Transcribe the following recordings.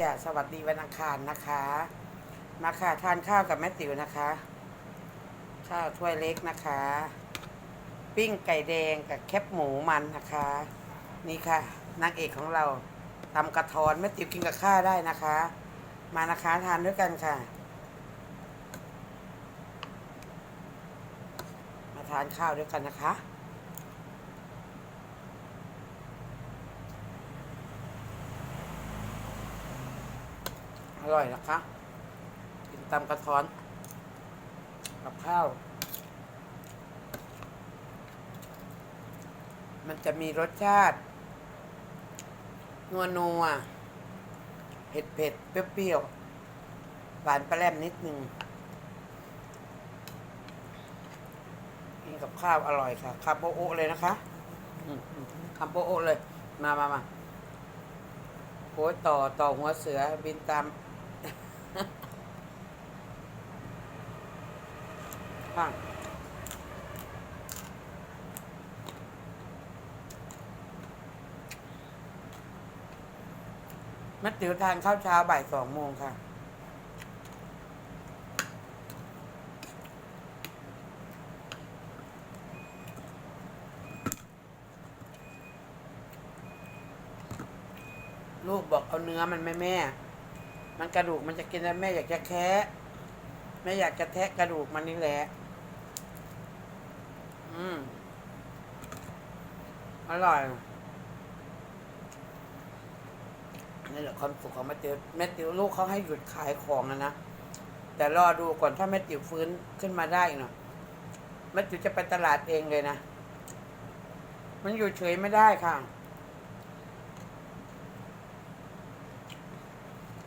จ้ะสวัสดีวันอังคารนะคะ มาค่ะทานข้าวกับแม่ติ๋วนะคะ ข้าวถ้วยเล็กนะคะ ปิ้งไก่แดงกับแคบหมูมันนะคะ นี่ค่ะนางเอกของเราตำกระทอนแม่ติ๋วกินกับข้าวได้นะคะ มานะคะทานด้วยกันค่ะ มาทานข้าวด้วยกันนะคะ อ ร่อยนะคะ กินตำกระท้อน กับข้าว มันจะมีรสชาติ นัวนัวเผ็ดเผ็ดๆเปรี้ยวๆหวานปลาแรมนิดนึงกินกับข้าวอร่อยค่ะคาโปโอเลยนะคะอืมอืมคาโปโอเลย มามามาโอ้ยต่อต่อหัวเสือบินตาม้างแม่ติ๋วทานข้าวเช้าบ่ายสองโมงค่ะ ลูกบอกเอาเนื้อมันไม่แม่ มันกระดูกมันจะกินแล้วแม่อยากจะแคะแม่อยากจะแทะกระดูกมันนี่แหละ อืม อร่อยนี่แหละความสุขของแม่ติ๋วแม่ติ๋วลูกเขาให้หยุดขายของนะนะ แต่รอดูก่อนถ้าแม่ติ๋วฟื้นขึ้นมาได้เนาะแม่ติ๋วจะไปตลาดเองเลยนะ มันอยู่เฉยไม่ได้ค่ะ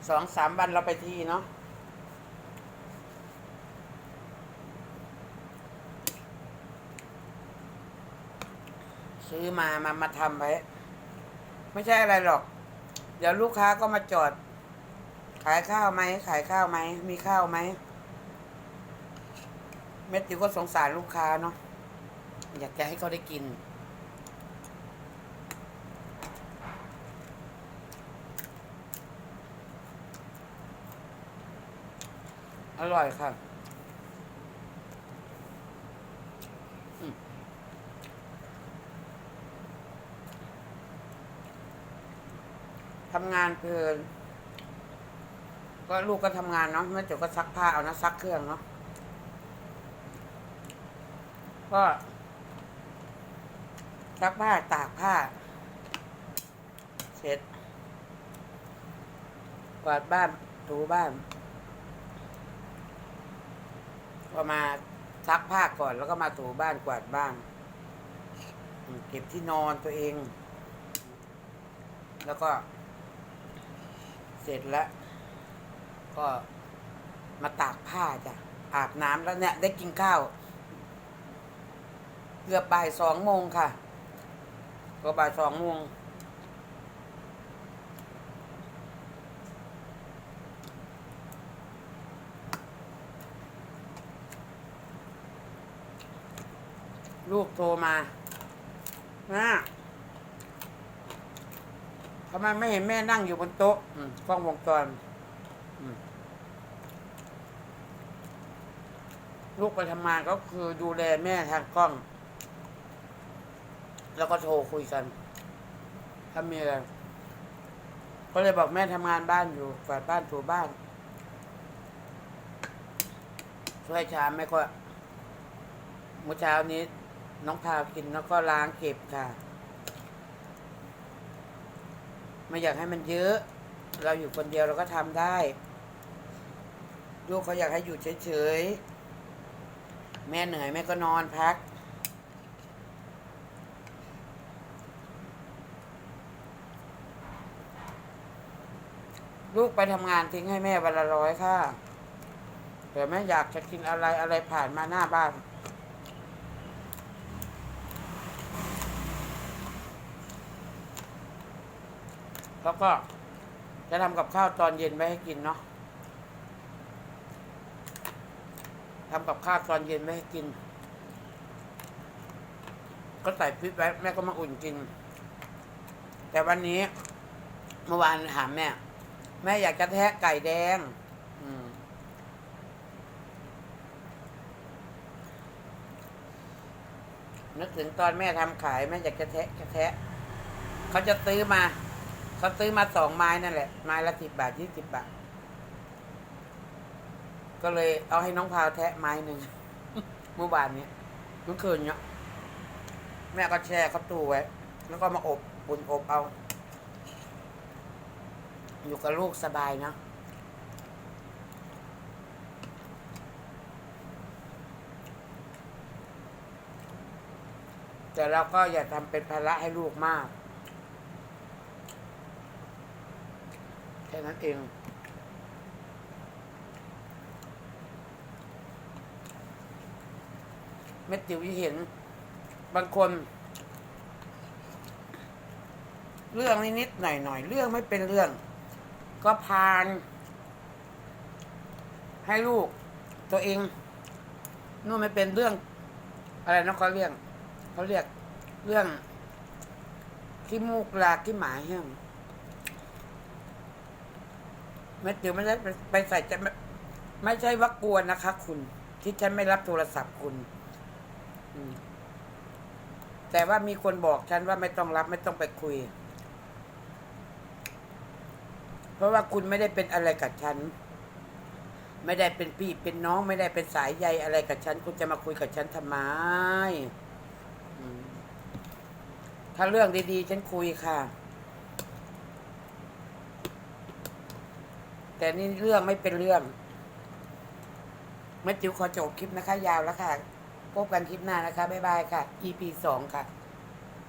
สองสามวันเราไปทีเนาะ ซื้อมามามาทำไว้ ไม่ใช่อะไรหรอก เดี๋ยวลูกค้าก็มาจอด ขายข้าวไหม ขายข้าวไหม มีข้าวไหม เม็ดติวก็สงสารลูกค้าเนาะอยากจะให้เขาได้กิน อร่อยค่ะ ทำงานเพลิน ก็ลูกก็ทำงานเนาะแม่เจ๋ก็ซักผ้าเอานะซักเครื่องเนาะก็ซักผ้าตากผ้า เสร็จกวาดบ้านถูบ้าน ก็มาซักผ้าก่อนแล้วก็มาถูบ้านกวาดบ้าน เก็บที่นอนตัวเอง แล้วก็ เสร็จแล้ว ก็มาตากผ้าจ้ะ อาบน้ำแล้วเนี่ย ได้กินข้าว เกือบบ่ายสองโมงค่ะ ก็บ่ายสองโมงลูกโทรมานะ ทำไมไม่เห็นแม่นั่งอยู่บนโต๊ะกล้องวงจรลูกไปทำงานก็คือดูแลแม่ทางกล้อง แล้วก็โทรคุยกัน ถ้ามีอะไร ก็เลยบอกแม่ทำงานบ้านอยู่ฝาดบ้านถูบ้านช่วยชามแม่ก็เมื่อเช้านี้ น้องพาวกินแล้วก็ล้างเก็บค่ะ ไม่อยากให้มันเยอะ เราอยู่คนเดียวเราก็ทำได้ ลูกเขาอยากให้อยู่เฉยๆ แม่เหนื่อยแม่ก็นอนพัก ลูกไปทำงานทิ้งให้แม่วันละร้อยค่ะแต่แม่อยากจะกินอะไรอะไรผ่านมาหน้าบ้าน แล้วก็จะทำกับข้าวตอนเย็นไว้ให้กินเนาะทำกับข้าวตอนเย็นไว้ให้กิน ก็ใส่พริกไว้แม่ก็มาอุ่นกิน แต่วันนี้เมื่อวานถามแม่ แม่อยากจะแทะไก่แดง อืมนึกถึงตอนแม่ทำขายแม่อยากจะแทะจะแทะ เขาจะซื้อมา เขาซื้อมาสองไม้นั่นแหละ ไม้ละสิบบาทยี่สิบบาท ก็เลยเอาให้น้องพาวแทะไม้หนึ่งเมื่อวานเนี้ยเมื่อคืนเนี้ยแม่ก็แช่เข้าตู้ไว้ แล้วก็มาอบอุ่นอบเอา อยู่กับลูกสบายเนอะแต่เราก็อย่าทำเป็นภาระให้ลูกมาก แค่นั้นเองแม่ติ๋วเห็น บางคน เรื่องนิดๆหน่อยๆ เรื่องไม่เป็นเรื่อง ก็พาน ให้ลูก ตัวเองนู่นไม่เป็นเรื่อง อะไรนะเขาเรียกเขาเรียกเรื่องขี้มูกลาขี้หมาแห้ง แม่ติ๋วไม่ได้ไปใส่ใจไม่ใช่ว่ากลัวนะคะ คุณ ที่ฉันไม่รับโทรศัพท์คุณแต่ว่ามีคนบอกฉันว่าไม่ต้องรับไม่ต้องไปคุย เพราะว่าคุณไม่ได้เป็นอะไรกับฉัน ไม่ได้เป็นพี่เป็นน้อง ไม่ได้เป็นสายใยอะไรกับฉัน คุณจะมาคุยกับฉันทำไมถ้าเรื่องดีๆ ฉันคุยค่ะ แต่นี่เรื่องไม่เป็นเรื่องแม่จิ๋วขอจบคลิปนะคะ ยาวแล้วค่ะ พบกันคลิปหน้านะคะ บ๊ายบายค่ะ EP สองค่ะ